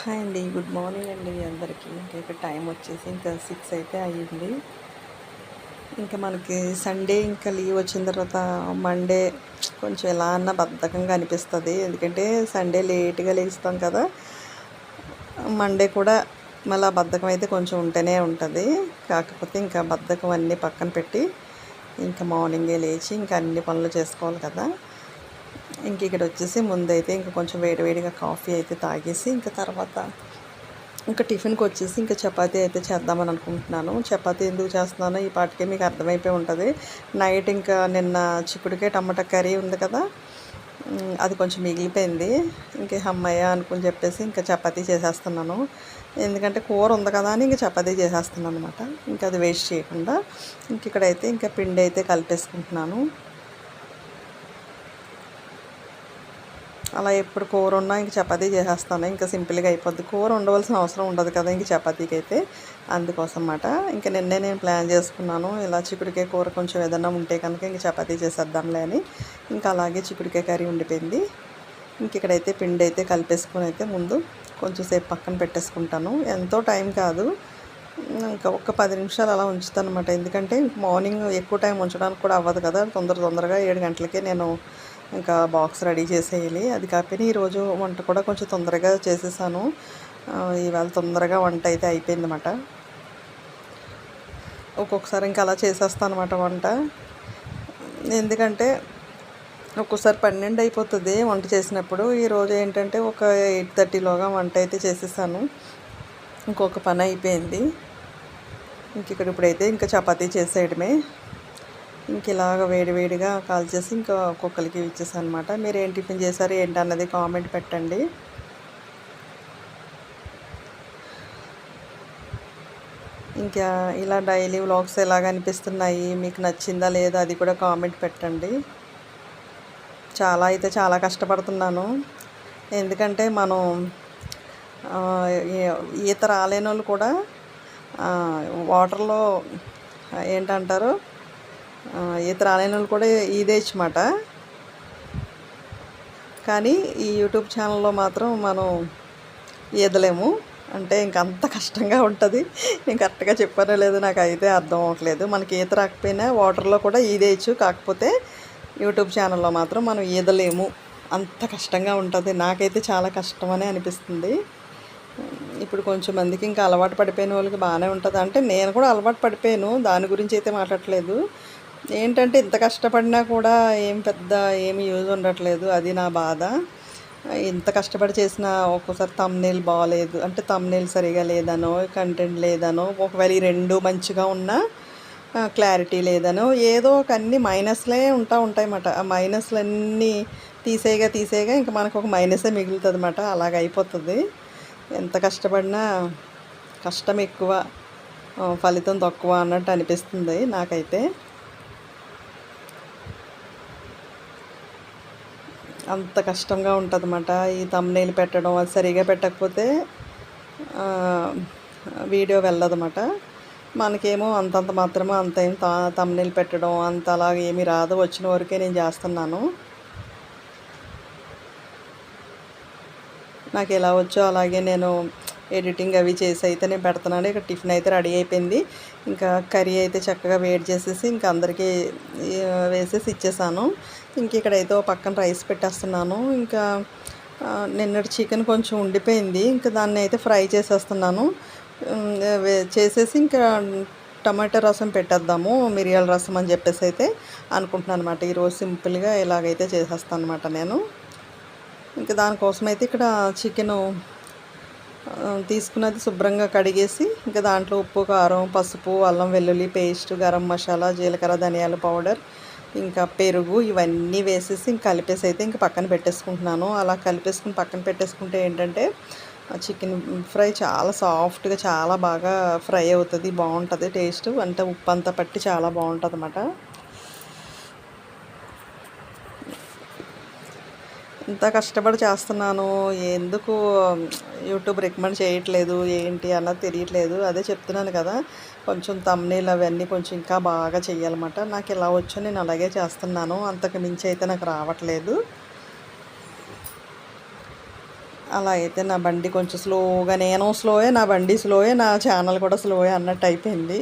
Hi అండి good morning అండి అందరికీ. ఇంకా ఇక్కడ టైం వచ్చేసి ఇంకా సిక్స్ అయితే అయ్యింది. ఇంకా మనకి సండే ఇంకా లీవ్ వచ్చిన తర్వాత మండే కొంచెం ఎలా అన్నా బద్ధకంగా అనిపిస్తుంది. ఎందుకంటే సండే లేట్గా లేస్తాం కదా మండే కూడా మళ్ళీ ఆ బద్ధకం అయితే కొంచెం ఉంటూనే ఉంటుంది. కాకపోతే ఇంకా బద్ధకం అన్నీ పక్కన పెట్టి ఇంకా మార్నింగే లేచి ఇంకా అన్ని పనులు చేసుకోవాలి కదా. ఇంక ఇక్కడ వచ్చేసి ముందైతే ఇంకా కొంచెం వేడివేడిగా కాఫీ అయితే తాగేసి ఇంకా తర్వాత ఇంకా టిఫిన్కి వచ్చేసి ఇంకా చపాతీ అయితే చేద్దామని అనుకుంటున్నాను. చపాతీ ఎందుకు చేస్తున్నానో ఈ పాటికే మీకు అర్థమైపోయి ఉంటుంది. నైట్ ఇంకా నిన్న చిక్కుడుకే టమాటా కర్రీ ఉంది కదా అది కొంచెం మిగిలిపోయింది. ఇంక అమ్మయ్య అనుకుని చెప్పేసి ఇంకా చపాతీ చేసేస్తున్నాను. ఎందుకంటే కూర ఉంది కదా అని ఇంకా చపాతీ చేసేస్తున్నాను అనమాట ఇంకా అది వేస్ట్ చేయకుండా ఇంక ఇక్కడైతే ఇంకా పిండి అయితే కలిపేసుకుంటున్నాను. అలా ఎప్పుడు కూర ఉన్నా ఇంక చపాతీ చేసేస్తాను. ఇంకా సింపుల్గా అయిపోద్ది. కూర ఉండవలసిన అవసరం ఉండదు కదా ఇంక చపాతీకి అయితే అందుకోసం అన్నమాట ఇంకా నిన్నే నేను ప్లాన్ చేసుకున్నాను. ఇలా చిక్కుడుకాయ కూర కొంచెం ఏదన్నా ఉంటే కనుక ఇంక చపాతీ చేసేద్దాంలే అని. ఇంకా అలాగే చిక్కుడుకాయ కర్రీ ఉండిపోయింది. ఇంక ఇక్కడైతే పిండి అయితే కలిపేసుకుని అయితే ముందు కొంచెం సేపు పక్కన పెట్టేసుకుంటాను. ఎంతో టైం కాదు. ఇంకా ఒక్క పది నిమిషాలు అలా ఉంచుతాను అనమాట ఎందుకంటే మార్నింగ్ ఎక్కువ టైం ఉంచడానికి కూడా అవ్వదు కదా. తొందర తొందరగా ఏడు గంటలకే నేను ఇంకా బాక్స్ రెడీ చేసేయాలి. అది కాకపోయినా ఈరోజు వంట కూడా కొంచెం తొందరగా చేసేసాను. ఆ, ఇవాళ తొందరగా వంట అయితే అయిపోయింది అనమాట ఒక్కొక్కసారి ఇంకా అలా చేసేస్తాను అనమాట వంట. ఎందుకంటే ఒక్కోసారి పన్నెండు అయిపోతుంది వంట చేసినప్పుడు. ఈరోజు ఏంటంటే ఒక ఎయిట్ థర్టీలోగా వంట అయితే చేసేసాను. ఇంకొక పని అయిపోయింది. ఇంక ఇక్కడ ఇప్పుడైతే ఇంకా చపాతీ చేసేయడమే. ఇంక ఇలాగ వేడివేడిగా కాల్చేసి ఇంకా ఒక్కొక్కరికి ఇచ్చేసాను అనమాట మీరు ఏం టిఫిన్ చేశారు? ఏంటి అన్నది కామెంట్ పెట్టండి. ఇంకా ఇలా డైలీ వ్లాగ్స్ ఎలాగ అనిపిస్తున్నాయి? మీకు నచ్చిందా లేదా? అది కూడా కామెంట్ పెట్టండి. చాలా అయితే చాలా కష్టపడుతున్నాను. ఎందుకంటే మనం ఈత రాలేని వాళ్ళు కూడా వాటర్లో ఏంటంటారు? ఈత రాలేని వాళ్ళు కూడా ఈదేయచ్చు ఇచ్చమాట. కానీ ఈ యూట్యూబ్ ఛానల్లో మాత్రం మనం ఈదలేము అంటే ఇంక అంత కష్టంగా ఉంటుంది. నేను కరెక్ట్గా చెప్పానో లేదో నాకు అయితే అర్థం అవ్వట్లేదు. మనకి ఈత రాకపోయినా వాటర్లో కూడా ఈదేయచ్చు కాకపోతే యూట్యూబ్ ఛానల్లో మాత్రం మనం ఈదలేము అంత కష్టంగా ఉంటుంది. నాకైతే చాలా కష్టమనే అనిపిస్తుంది. ఇప్పుడు కొంచెం మందికి ఇంకా అలవాటు పడిపోయిన వాళ్ళకి బాగానే ఉంటుంది. అంటే నేను కూడా అలవాటు పడిపోయాను. దాని గురించి అయితే మాట్లాడలేదు ఏంటంటే ఇంత కష్టపడినా కూడా ఏం పెద్ద ఏమి యూజ్ ఉండట్లేదు అది నా బాధ. ఇంత కష్టపడి చేసిన ఒక్కోసారి తమ్నేల్ బాగాలేదు అంటే తమ్నేల్ సరిగా లేదనో కంటెంట్ లేదనో ఒకవేళ ఈ రెండు మంచిగా ఉన్నా క్లారిటీ లేదనో ఏదో ఒక అన్ని మైనస్లే ఉంటా ఉంటాయి అన్నమాట ఆ మైనస్లన్నీ తీసేయగా తీసేయగా ఇంకా మనకు ఒక మైనసే మిగులుతుంది అన్నమాట అలాగ అయిపోతుంది. ఎంత కష్టపడినా కష్టం ఎక్కువ ఫలితం తక్కువ అన్నట్టు అనిపిస్తుంది నాకైతే. అంత కష్టంగా ఉంటుంది అన్నమాట ఈ తమ్నేలు పెట్టడం అది సరిగా పెట్టకపోతే వీడియో వెళ్ళదన్నమాట. మనకేమో అంతంత మాత్రమే అంత ఏం తమ్నేలు పెట్టడం అంత అలాగ ఏమీ రాదు. వచ్చిన వరకే నేను చేస్తున్నాను. నాకు ఎలా వచ్చో అలాగే నేను ఎడిటింగ్ అవి చేసి అయితే నేను పెడుతున్నాను. ఇక టిఫిన్ అయితే రెడీ అయిపోయింది. ఇంకా కర్రీ అయితే చక్కగా వేడి చేసేసి ఇంకా అందరికీ వేసేసి ఇచ్చేసాను. ఇంక ఇక్కడైతే ఓ పక్కన రైస్ పెట్టేస్తున్నాను. ఇంకా నిన్నటి చికెన్ కొంచెం ఉండిపోయింది. ఇంకా దాన్ని అయితే ఫ్రై చేసేస్తున్నాను. వే- చేసేసి ఇంకా టమాటా రసం పెట్టేద్దాము మిరియాల రసం అని చెప్పేసి అయితే అనుకుంటున్నాను అనమాట ఈరోజు సింపుల్గా ఇలాగైతే చేసేస్తాను అనమాట నేను. ఇంకా దానికోసం అయితే ఇక్కడ చికెను తీసుకున్నది శుభ్రంగా కడిగేసి ఇంకా దాంట్లో ఉప్పు కారం పసుపు అల్లం వెల్లుల్లి పేస్ట్ గరం మసాలా జీలకర్ర ధనియాల పౌడర్ ఇంకా పెరుగు ఇవన్నీ వేసేసి ఇంక కలిపేసి అయితే ఇంక పక్కన పెట్టేసుకుంటున్నాను. అలా కలిపేసుకుని పక్కన పెట్టేసుకుంటే ఏంటంటే ఆ చికెన్ ఫ్రై చాలా సాఫ్ట్గా చాలా బాగా ఫ్రై అవుతుంది బాగుంటుంది టేస్ట్. అంటే ఉప్పు అంతా పట్టి చాలా బాగుంటుంది అన్నమాట ఇంత కష్టపడి చేస్తున్నాను ఎందుకు యూట్యూబ్ రికమెండ్ చేయట్లేదు ఏంటి అన్నది తెలియట్లేదు. అదే చెప్తున్నాను కదా కొంచెం తమ్నేల్ అవన్నీ కొంచెం ఇంకా బాగా చేయాలన్నమాట నాకు ఇలా వచ్చో నేను అలాగే చేస్తున్నాను. అంతకు మించి అయితే నాకు రావట్లేదు. అలా అయితే నా బండి కొంచెం స్లోగా నేను స్లోయే నా బండి స్లోయే నా ఛానల్ కూడా స్లోయే అన్నట్టు అయిపోయింది.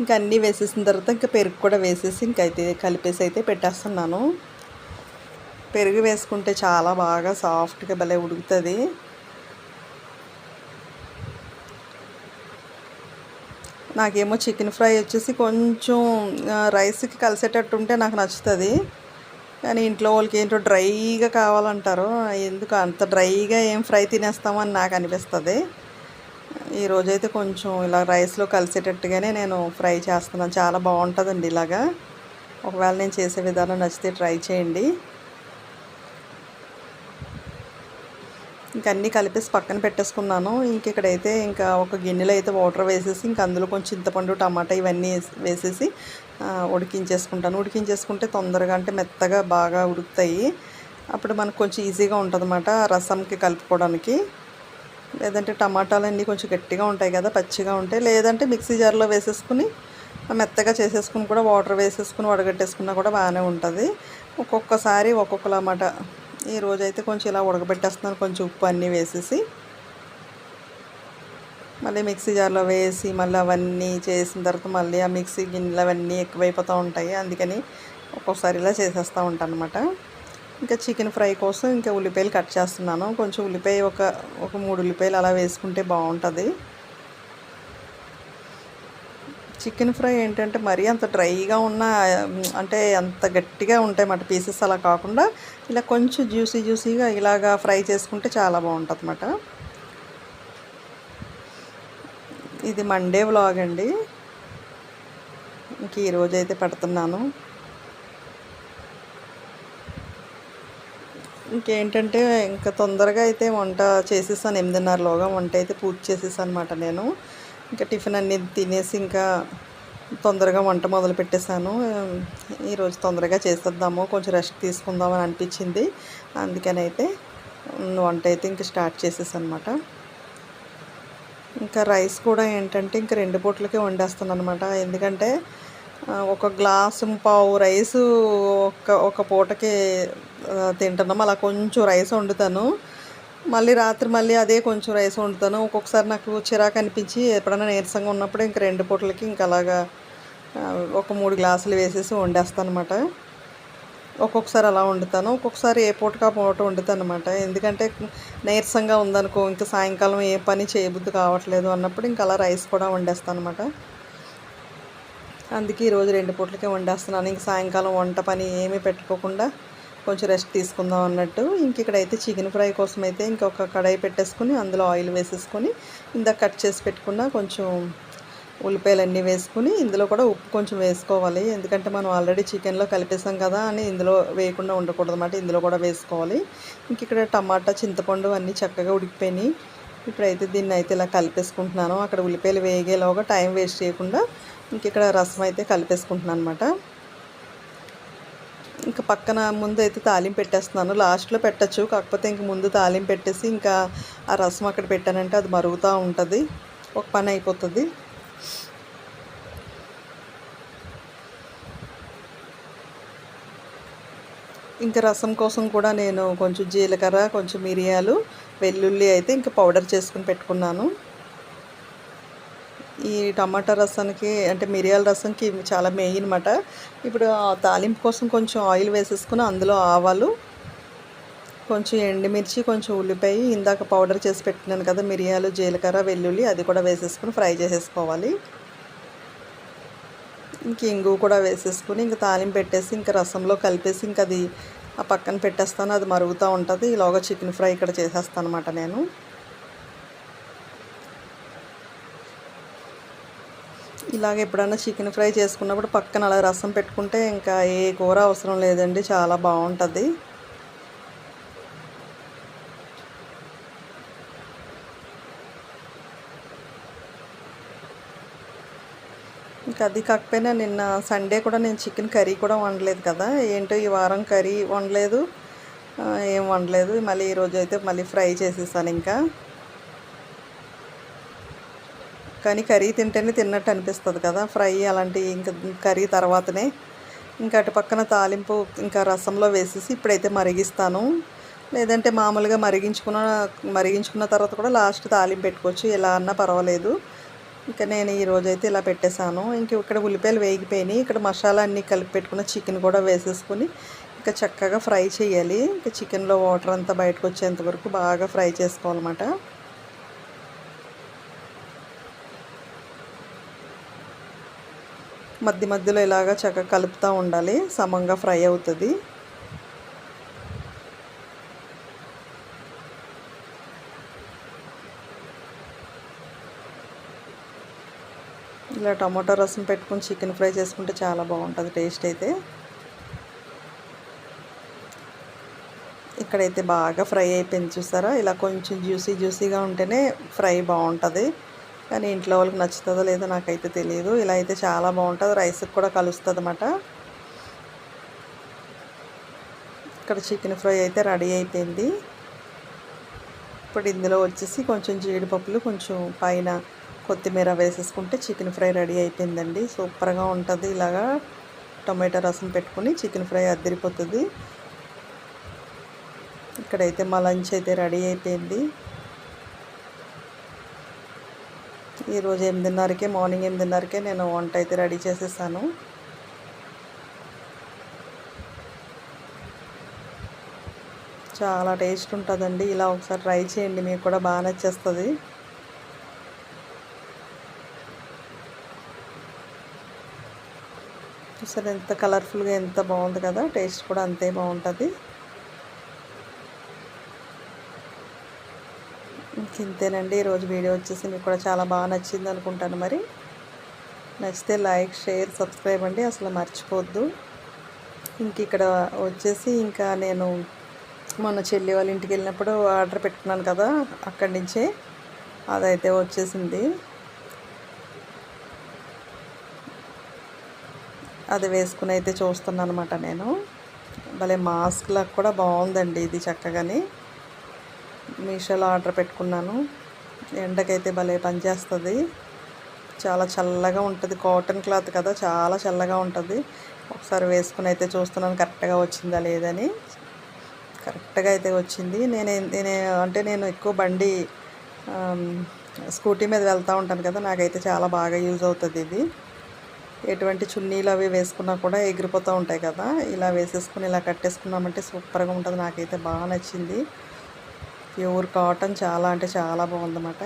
ఇంకా అన్నీ వేసేసిన తర్వాత ఇంకా పెరుగు కూడా వేసేసి ఇంకైతే కలిపేసి అయితే పెట్టేస్తున్నాను. పెరుగు వేసుకుంటే చాలా బాగా సాఫ్ట్గా భలే ఉడుకుతుంది. నాకేమో చికెన్ ఫ్రై వచ్చేసి కొంచెం రైస్కి కలిసేటట్టు ఉంటే నాకు నచ్చుతుంది. కానీ ఇంట్లో వాళ్ళకి ఏంటో డ్రైగా కావాలంటారు ఎందుకు అంత డ్రైగా ఏం ఫ్రై తినేస్తామని నాకు అనిపిస్తుంది. ఈరోజైతే కొంచెం ఇలా రైస్లో కలిసేటట్టుగానే నేను ఫ్రై చేస్తున్నాను. చాలా బాగుంటుందండి ఇలాగా. ఒకవేళ నేను చేసే విధానం నచ్చితే ట్రై చేయండి. ఇంక అన్నీ కలిపేసి పక్కన పెట్టేసుకున్నాను. ఇంక ఇక్కడైతే ఇంకా ఒక గిన్నెలో అయితే వాటర్ వేసేసి ఇంక అందులో కొంచెం చింతపండు టమాటా ఇవన్నీ వేసి- వేసేసి ఉడికించేసుకుంటాను. ఉడికించేసుకుంటే తొందరగా అంటే మెత్తగా బాగా ఉడుకుతాయి. అప్పుడు మనకు కొంచెం ఈజీగా ఉంటుంది అన్నమాట రసంకి కలుపుకోవడానికి. లేదంటే టమాటాలు అన్నీ కొంచెం గట్టిగా ఉంటాయి కదా పచ్చిగా ఉంటాయి. లేదంటే మిక్సీ జార్లో వేసేసుకుని మెత్తగా చేసేసుకుని కూడా వాటర్ వేసేసుకుని వడగట్టేసుకున్నా కూడా బాగానే ఉంటుంది. ఒక్కొక్కసారి ఒక్కొక్కలా అన్నమాట ఈ రోజైతే కొంచెం ఇలా ఉడకబెట్టేస్తున్నాను. కొంచెం ఉప్పు అన్నీ వేసేసి మళ్ళీ మిక్సీ జార్లో వేసి మళ్ళీ అవన్నీ చేసిన తర్వాత మళ్ళీ ఆ మిక్సీ గిన్నెలు అవన్నీ ఎక్కువైపోతూ ఉంటాయి. అందుకని ఒక్కొక్కసారి ఇలా చేసేస్తూ ఉంటాను అనమాట ఇంకా చికెన్ ఫ్రై కోసం ఇంకా ఉల్లిపాయలు కట్ చేస్తున్నాను. కొంచెం ఉల్లిపాయ ఒక ఒక మూడు ఉల్లిపాయలు అలా వేసుకుంటే బాగుంటుంది. చికెన్ ఫ్రై ఏంటంటే మరీ అంత డ్రైగా ఉన్న అంటే అంత గట్టిగా ఉంటాయి అన్నమాట పీసెస్ అలా కాకుండా ఇలా కొంచెం జ్యూసీ జ్యూసీగా ఇలాగా ఫ్రై చేసుకుంటే చాలా బాగుంటుంది అన్నమాట ఇది మండే వ్లాగ్ అండి. ఇంక ఈరోజు అయితే పెడుతున్నాను. ఇంకేంటంటే ఇంకా తొందరగా అయితే వంట చేసేసాను ఎనిమిదిన్నరలోగా వంట అయితే పూర్తి చేసేసాను అనమాట నేను. ఇంకా టిఫిన్ అన్నీ తినేసి ఇంకా తొందరగా వంట మొదలు పెట్టేశాను. ఈరోజు తొందరగా చేసేద్దాము కొంచెం రెస్ట్ తీసుకుందామని అనిపించింది. అందుకని అయితే వంట అయితే ఇంక స్టార్ట్ చేసేసాను అనమాట ఇంకా రైస్ కూడా ఏంటంటే ఇంకా రెండు పూటలకే వండేస్తాను అనమాట ఎందుకంటే ఒక గ్లాసు పావు రైస్ ఒక ఒక పూటకి తింటున్నాము తింటున్నాం. అలా కొంచెం రైస్ వండుతాను. మళ్ళీ రాత్రి మళ్ళీ అదే కొంచెం రైస్ వండుతాను. ఒక్కొక్కసారి నాకు చిరాకు అనిపించి ఎప్పుడైనా నీరసంగా ఉన్నప్పుడు ఇంక రెండు పూటలకి ఇంకా అలాగా ఒక మూడు గ్లాసులు వేసేసి వండేస్తాను అనమాట ఒక్కొక్కసారి అలా వండుతాను. ఒక్కొక్కసారి ఏ పూటకా పూట వండుతాను అనమాట ఎందుకంటే నీరసంగా ఉందనుకో ఇంకా సాయంకాలం ఏ పని చేయబుద్ధి కావట్లేదు అన్నప్పుడు ఇంకా అలా రైస్ కూడా వండేస్తాను అనమాట అందుకే ఈరోజు రెండు పూటలకే వండేస్తున్నాను. ఇంక సాయంకాలం వంట పని ఏమీ పెట్టుకోకుండా కొంచెం రెస్ట్ తీసుకుందాం అన్నట్టు. ఇంక ఇక్కడైతే చికెన్ ఫ్రై కోసం అయితే ఇంకొక కడాయి పెట్టేసుకుని అందులో ఆయిల్ వేసేసుకొని ఇందాక కట్ చేసి పెట్టుకున్న కొంచెం ఉల్లిపాయలు అన్నీ వేసుకుని ఇందులో కూడా ఉప్పు కొంచెం వేసుకోవాలి. ఎందుకంటే మనం ఆల్రెడీ చికెన్లో కలిపేసాం కదా అని ఇందులో వేయకుండా ఉండకూడదు అన్నమాట ఇందులో కూడా వేసుకోవాలి. ఇంక ఇక్కడ టమాటా చింతపండు అన్నీ చక్కగా ఉడికిపోయినాయి. ఇప్పుడైతే దీన్ని అయితే ఇలా కలిపేసుకుంటున్నాను. అక్కడ ఉల్లిపాయలు వేగేలోగా టైం వేస్ట్ చేయకుండా ఇంక ఇక్కడ రసం అయితే కలిపేసుకుంటున్నాను అనమాట ఇంకా పక్కన ముందు అయితే తాలింపు పెట్టేస్తున్నాను. లాస్ట్లో పెట్టచ్చు కాకపోతే ఇంక ముందు తాలింపు పెట్టేసి ఇంకా ఆ రసం అక్కడ పెట్టానంటే అది మరుగుతూ ఉంటుంది. ఒక పని అయిపోతుంది. ఇంకా రసం కోసం కూడా నేను కొంచెం జీలకర్ర కొంచెం మిరియాలు వెల్లుల్లి అయితే ఇంకా పౌడర్ చేసుకుని పెట్టుకున్నాను. ఈ టమాటా రసానికి అంటే మిరియాల రసంకి చాలా మెయిన్ అనమాట ఇప్పుడు ఆ తాలింపు కోసం కొంచెం ఆయిల్ వేసేసుకుని అందులో ఆవాలు కొంచెం ఎండుమిర్చి కొంచెం ఉల్లిపాయ ఇందాక పౌడర్ చేసి పెట్టినాను కదా మిరియాలు జీలకర్ర వెల్లుల్లి అది కూడా వేసేసుకుని ఫ్రై చేసేసుకోవాలి. ఇంక ఇంగు కూడా వేసేసుకుని ఇంక తాలింపు పెట్టేసి ఇంకా రసంలో కలిపేసి ఇంక అది ఆ పక్కన పెట్టేస్తాను అది మరుగుతూ ఉంటుంది. ఇలాగ చికెన్ ఫ్రై ఇక్కడ చేసేస్తాను అనమాట నేను. ఇలాగ ఎప్పుడైనా చికెన్ ఫ్రై చేసుకున్నప్పుడు పక్కన అలా రసం పెట్టుకుంటే ఇంకా ఏ కూర అవసరం లేదండి చాలా బాగుంటుంది. ఇంకా అది కాకపోయినా నిన్న సండే కూడా నేను చికెన్ కర్రీ కూడా వండలేదు కదా ఏంటో ఈ వారం కర్రీ వండలేదు. ఏం వండలేదు మళ్ళీ ఈరోజు అయితే మళ్ళీ ఫ్రై చేసేసాను ఇంకా. కానీ కర్రీ తింటేనే తిన్నట్టు అనిపిస్తుంది కదా. ఫ్రై అలాంటి ఇంకా కర్రీ తర్వాతనే ఇంకా అటు పక్కన తాలింపు ఇంకా రసంలో వేసేసి ఇప్పుడైతే మరిగిస్తాను. లేదంటే మామూలుగా మరిగించుకున్న మరిగించుకున్న తర్వాత కూడా లాస్ట్ తాలింపు పెట్టుకోవచ్చు. ఎలా అన్నా పర్వాలేదు. ఇంకా నేను ఈరోజు అయితే ఇలా పెట్టేశాను. ఇంక ఇక్కడ ఉల్లిపాయలు వేగిపోయినాయి. ఇక్కడ మసాలా అన్నీ కలిపి పెట్టుకున్న చికెన్ కూడా వేసేసుకుని ఇంకా చక్కగా ఫ్రై చేయాలి. ఇంకా చికెన్లో వాటర్ అంతా బయటకు వచ్చేంత వరకు బాగా ఫ్రై చేసుకోవాలన్నమాట. మధ్య మధ్యలో ఇలాగ చక్కగా కలుపుతూ ఉండాలి. సమంగా ఫ్రై అవుతుంది. ఇలా టమాటో రసం పెట్టుకుని చికెన్ ఫ్రై చేసుకుంటే చాలా బాగుంటుంది టేస్ట్ అయితే. ఇక్కడైతే బాగా ఫ్రై అయిపోయింది చూసారా? ఇలా కొంచెం జ్యూసీ జ్యూసీగా ఉంటేనే ఫ్రై బాగుంటుంది. కానీ ఇంట్లో వాళ్ళకి నచ్చుతుందో లేదో నాకైతే తెలియదు ఇలా అయితే చాలా బాగుంటుంది. రైస్కి కూడా కలుస్తుంది అన్నమాట ఇక్కడ చికెన్ ఫ్రై అయితే రెడీ అయిపోయింది. ఇప్పుడు ఇందులో వచ్చేసి కొంచెం జీడిపప్పులు కొంచెం పైన కొత్తిమీర వేసేసుకుంటే చికెన్ ఫ్రై రెడీ అయిపోయిందండి. సూపర్గా ఉంటుంది ఇలాగా. టొమాటో రసం పెట్టుకుని చికెన్ ఫ్రై అద్దరిపోతుంది. ఇక్కడైతే మా లంచ్ అయితే రెడీ అయిపోయింది. ఈరోజు ఎనిమిదిన్నరకే మార్నింగ్ ఎనిమిదిన్నరకే నేను వంట అయితే రెడీ చేసేసాను. చాలా టేస్ట్ ఉంటుందండి. ఇలా ఒకసారి ట్రై చేయండి మీకు కూడా బాగా నచ్చేస్తుంది. చూసారు ఎంత కలర్ఫుల్గా ఎంత బాగుంది కదా టేస్ట్ కూడా అంతే బాగుంటుంది. ఇంతేనండి ఈరోజు వీడియో వచ్చేసి మీకు కూడా చాలా బాగా నచ్చింది అనుకుంటాను మరి. నచ్చితే లైక్ షేర్ సబ్స్క్రైబ్ అండి. అసలు మర్చిపోవద్దు ఇంక ఇక్కడ వచ్చేసి ఇంకా నేను మొన్న చెల్లి వాళ్ళ ఇంటికి వెళ్ళినప్పుడు ఆర్డర్ పెట్టుకున్నాను కదా అక్కడి నుంచే అదైతే వచ్చేసింది. అది వేసుకుని అయితే చూస్తున్నాను అనమాట నేను. భలే మాస్క్ లాగా కూడా బాగుందండి ఇది చక్కగానే. మీషోలో ఆర్డర్ పెట్టుకున్నాను. ఎండకైతే భలే పనిచేస్తుంది. చాలా చల్లగా ఉంటుంది. కాటన్ క్లాత్ కదా చాలా చల్లగా ఉంటుంది. ఒకసారి వేసుకుని అయితే చూస్తున్నాను కరెక్ట్గా వచ్చిందా లేదని. కరెక్ట్గా అయితే వచ్చింది. నేను నేను అంటే నేను ఎక్కువ బండి స్కూటీ మీద వెళ్తూ ఉంటాను కదా నాకైతే చాలా బాగా యూజ్ అవుతుంది ఇది. ఎటువంటి చున్నీలు అవి వేసుకున్నా కూడా ఎగిరిపోతూ ఉంటాయి కదా ఇలా వేసేసుకుని ఇలా కట్టేసుకున్నామంటే సూపర్గా ఉంటుంది. నాకైతే బాగా నచ్చింది. ప్యూర్ కాటన్ చాలా అంటే చాలా బాగుందన్నమాట.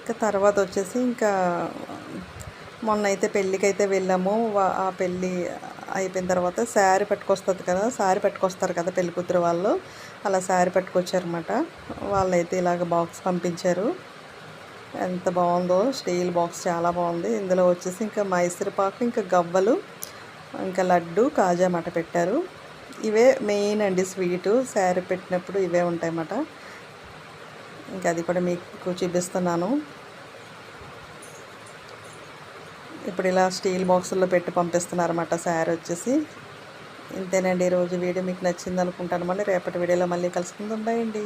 ఇంకా తర్వాత వచ్చేసి ఇంకా మొన్న అయితే పెళ్ళికి అయితే వెళ్ళాము ఆ పెళ్ళి అయిపోయిన తర్వాత శారీ పట్టుకొస్తుంది కదా శారీ పట్టుకొస్తారు కదా పెళ్ళి కూతురు వాళ్ళు. అలా శారీ పట్టుకొచ్చారన్నమాట. వాళ్ళైతే ఇలాగ బాక్స్ పంపించారు. ఎంత బాగుందో స్టీల్ బాక్స్ చాలా బాగుంది. ఇందులో వచ్చేసి ఇంకా మైసూర్ పాకు ఇంకా గవ్వలు ఇంకా లడ్డు కాజా మాట పెట్టారు. ఇవే మెయిన్ అండి స్వీటు. శారీ పెట్టినప్పుడు ఇవే ఉంటాయన్నమాట. ఇంకా అది కూడా మీకు చూపిస్తున్నాను. ఇప్పుడు ఇలా స్టీల్ బాక్సుల్లో పెట్టి పంపిస్తున్నారన్నమాట శారీ వచ్చేసి. ఇంతేనండి ఈరోజు వీడియో మీకు నచ్చింది అనుకుంటాను మళ్ళీ రేపటి వీడియోలో మళ్ళీ కలుసుకుందాం. బాయండి